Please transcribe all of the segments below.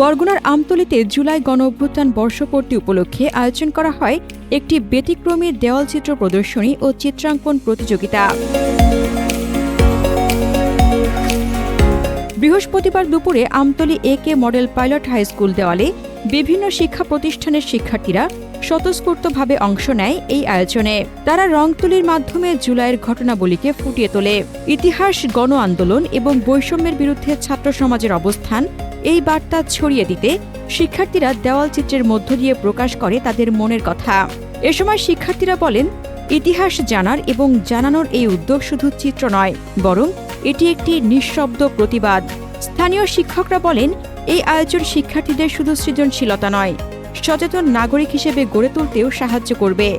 বরগুনার আমতলিতে জুলাই গণ অভ্যুত্থান বর্ষপূর্তি উপলক্ষে আয়োজন করা হয় একটি ব্যতিক্রমী দেওয়ালচিত্র প্রদর্শনী ও চিত্রাঙ্কন প্রতিযোগিতা। বৃহস্পতিবার দুপুরে Amtali A K model pilot high school দেওয়ালে বিভিন্ন শিক্ষা প্রতিষ্ঠানের শিক্ষার্থীরা স্বতঃস্ফূর্তভাবে অংশ নেয় এই আয়োজনে। তারা রং তুলির মাধ্যমে জুলাইয়ের ঘটনাবলীকে ফুটিয়ে তোলে। ইতিহাস, গণ আন্দোলন এবং বৈষম্যের বিরুদ্ধে ছাত্র সমাজের অবস্থান এই বার্তা ছড়িয়ে দিতে শিক্ষার্থীরা দেওয়াল চিত্রের মধ্য দিয়ে প্রকাশ করে তাদের মনের কথা। এ সময় শিক্ষার্থীরা বলেন, ইতিহাস জানার এবং জানানোর এই উদ্যোগ শুধু চিত্র নয়, বরং এটি একটি নিঃশব্দ প্রতিবাদ। স্থানীয় শিক্ষকরা বলেন, এই আয়োজন শিক্ষার্থীদের শুধু সৃজনশীলতা নয়, সচেতন নাগরিক হিসেবে গড়ে তুলতেও সাহায্য করবে।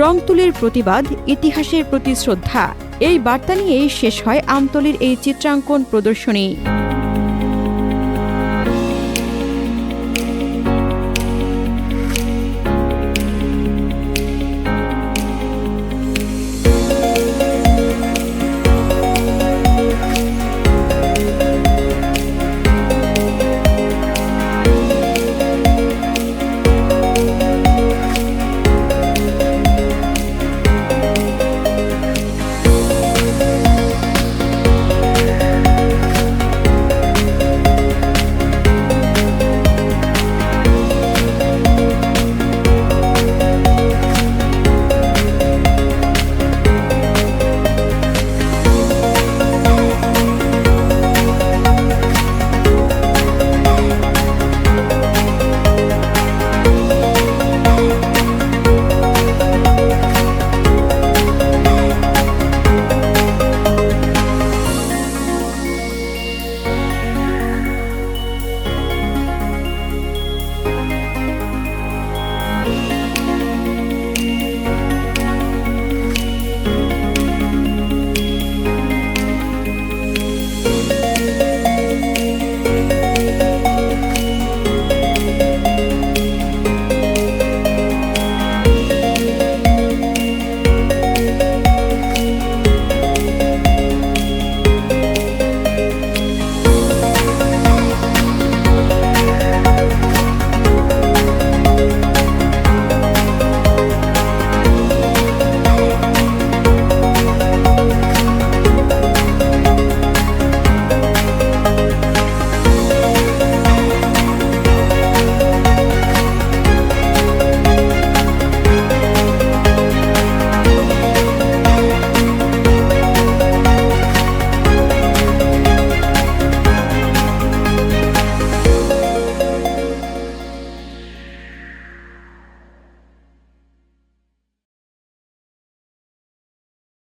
রং তুলির প্রতিবাদ, ইতিহাসের প্রতি শ্রদ্ধা, এই বার্তা নিয়েই শেষ হয় আমতলির এই চিত্রাঙ্কন প্রদর্শনী।